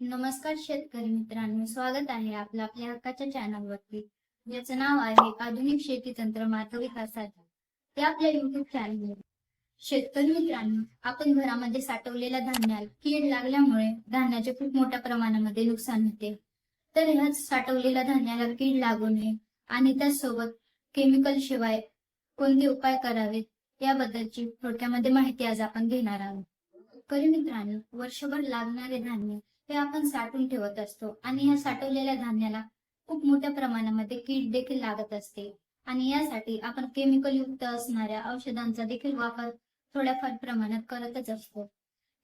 नमस्कार शेतकरी मित्रांनो स्वागत आहे आपलं आपल्या हक्काच्या चॅनलवरती ज्याचं नाव आहे आधुनिक शेती तंत्र मार्ग विकासाचे. ते आपल्या युट्यूब चॅनल शेतकरी मित्रांनो आपण घरामध्ये साठवलेल्या धान्याला कीड लागल्यामुळे धान्याचे खूप मोठ्या प्रमाणामध्ये नुकसान होते. तर ह्या साठवलेल्या धान्याला कीड लागू नये आणि त्याचसोबत केमिकल शिवाय कोणते उपाय करावेत याबद्दलची थोडक्यामध्ये माहिती आज आपण घेणार आहोत. शेतकरी मित्रांनो वर्षभर लागणारे धान्य हे आपण साठवून ठेवत असतो. आणि या साठवलेल्या धान्याला खूप मोठ्या प्रमाणामध्ये कीड देखील लागत असते. आणि यासाठी आपण केमिकल युक्त असणाऱ्या औषधांचा देखील वापर थोड्याफार प्रमाणात करतच असतो.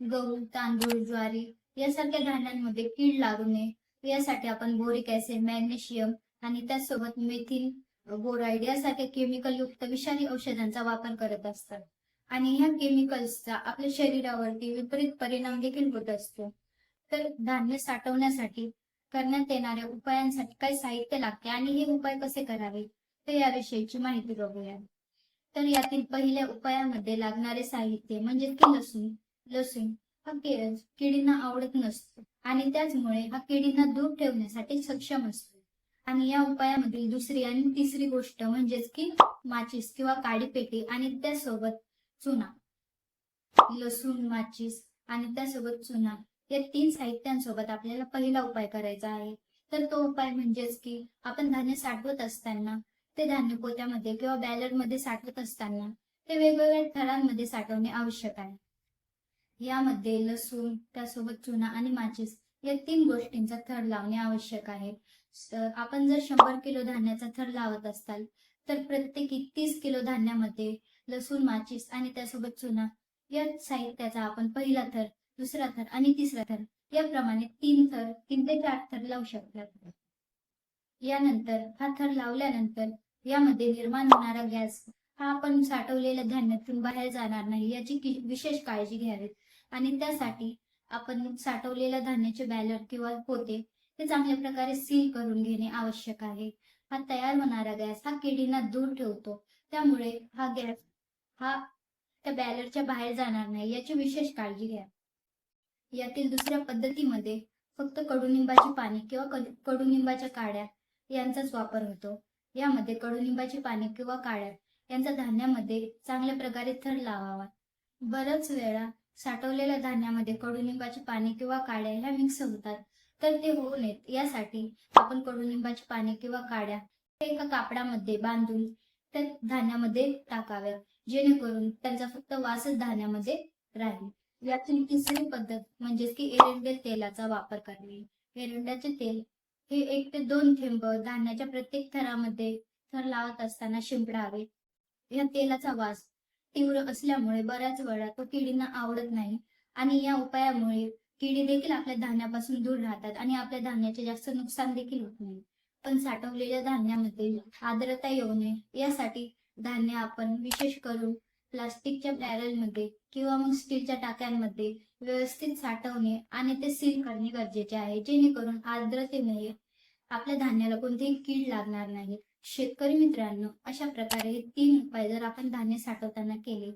गहू तांदूळ ज्वारी यासारख्या धान्यांमध्ये कीड लागू नये. यासाठी आपण बोरिक ऍसिड मॅग्नेशियम आणि त्यासोबत मेथिल बोराईड यासारख्या केमिकल युक्त विषारी औषधांचा वापर करत असतात. आणि ह्या केमिकल्सचा आपल्या शरीरावरती विपरीत परिणाम देखील होत असतो. तर धान्य साठवण्यासाठी करण्यात येणाऱ्या उपायांसाठी काय साहित्य लागते आणि हे उपाय कसे करावे? तर याविषयीची माहिती बघूया. तर यातील पहिल्या उपायामध्ये लागणारे साहित्य म्हणजे की लसूण. लसूण हा किडींना आवडत नसतो आणि त्याचमुळे हा किडींना दूर ठेवण्यासाठी सक्षम असतो. आणि या उपायामधील दुसरी आणि तिसरी गोष्ट म्हणजेच की माचीस किंवा काडी पेटी आणि त्यासोबत चुना. लसूण माचीस आणि त्यासोबत चुना. या तीन साहित्यांसोबत आपल्याला पहिला उपाय करायचा आहे. तर तो उपाय म्हणजेच की आपण धान्य साठवत असताना ते धान्य पोत्यामध्ये किंवा बॅलरमध्ये साठवत असताना ते वेगवेगळ्या थरांमध्ये साठवणे आवश्यक आहे. यामध्ये लसूण त्यासोबत चुना आणि माचीस या तीन गोष्टींचा थर लावणे आवश्यक आहे. आपण जर शंभर किलो धान्याचा थर लावत असाल तर प्रत्येकी तीस किलो धान्यामध्ये लसूण माचीस आणि त्यासोबत चुना या साहित्याचा आपण पहिला थर दुसरा थर आणि तिसरा थर. याप्रमाणे तीन थर तीन ते चार थर लावू शकतात. यानंतर हा थर लावल्यानंतर यामध्ये निर्माण होणारा गॅस हा आपण साठवलेल्या धान्यातून बाहेर जाणार नाही याची विशेष काळजी घ्यावी. आणि त्यासाठी आपण साठवलेल्या धान्याचे बॅलर किंवा पोते ते चांगल्या प्रकारे सील करून घेणे आवश्यक आहे. हा तयार होणारा गॅस हा किडींना दूर ठेवतो. त्यामुळे हा गॅस हा त्या बॅलरच्या बाहेर जाणार नाही याची विशेष काळजी घ्या. यातील दुसऱ्या पद्धतीमध्ये फक्त कडुनिंबाची पाने किंवा कडुनिंबाच्या काड्या यांचाच वापर होतो. यामध्ये कडुनिंबाची पाने किंवा काड्या यांचा धान्यामध्ये चांगल्या प्रकारे थर लावावा. बऱ्याच वेळा साठवलेल्या धान्यामध्ये कडुनिंबाची पाने किंवा काड्या ह्या मिक्स होतात. तर ते होऊ नयेत. यासाठी आपण कडुनिंबाची पाने किंवा काड्या ते एका कापडामध्ये बांधून त्या धान्यामध्ये टाकाव्यात. जेणेकरून त्यांचा फक्त वासच धान्यामध्ये राहील. यातील तिसरी पद्धत म्हणजेच की एरंडेल तेलाचा वापर करणे. एरंडाचे तेल हे एक ते दोन थेंब धान्याच्या प्रत्येक थरामध्ये थर लावत असताना शिंपडावे. या तेलाचा वास तीव्र असल्यामुळे बऱ्याच वेळा तो किडींना आवडत नाही आणि या उपायामुळे किडी देखील आपल्या धान्यापासून दूर राहतात आणि आपल्या धान्याचे जास्त नुकसान देखील होत नाही. पण साठवलेल्या धान्यामध्ये आर्द्रता येऊ नये यासाठी धान्य आपण विशेष करून प्लास्टिकच्या बॅरलमध्ये किंवा मग स्टीलच्या टाक्यांमध्ये व्यवस्थित साठवणे आणि ते सील करणे गरजेचे आहे जेणेकरून आर्द्रतेमुळे आपल्या धान्याला कोणतीही कीड लागणार नाही. शेतकरी मित्रांनो अशा प्रकारे हे तीन उपाय जर आपण धान्य साठवताना केले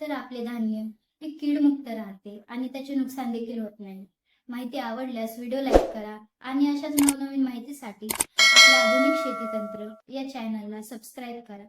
तर आपले धान्य हे कीडमुक्त राहते आणि त्याचे नुकसान देखील होत नाही. माहिती आवडल्यास व्हिडिओ लाईक करा आणि अशाच नवनवीन माहितीसाठी आपल्या आधुनिक शेती तंत्र या चॅनलला सबस्क्राईब करा.